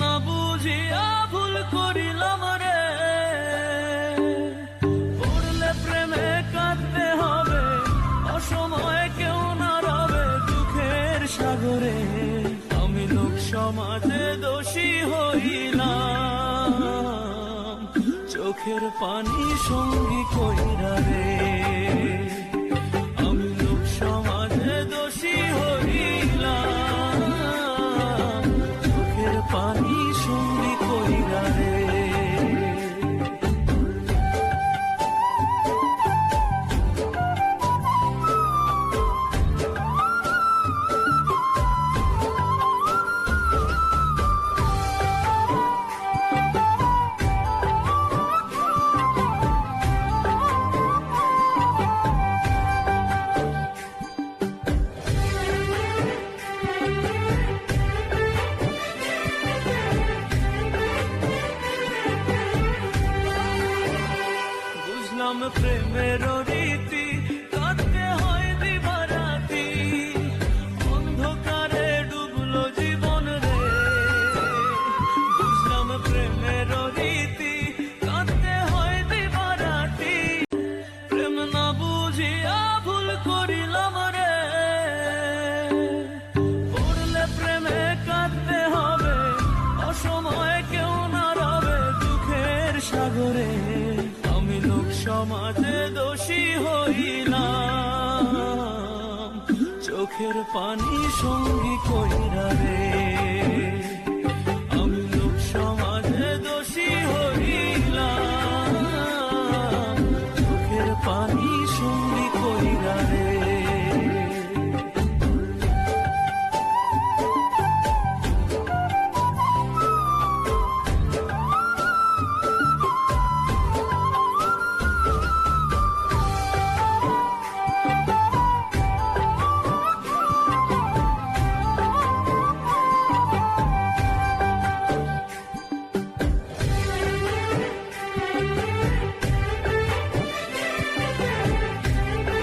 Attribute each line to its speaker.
Speaker 1: না বুঝিয়া ভুল করিলাম রে। প্রেমে কাঁদতে হবে কেউ না আমি সমাজে দোষী চোখের পানি সঙ্গী কইরা রে। প্রেমের সমাজে দোষী হইলাম। চোখের পানি সঙ্গী কইরা রে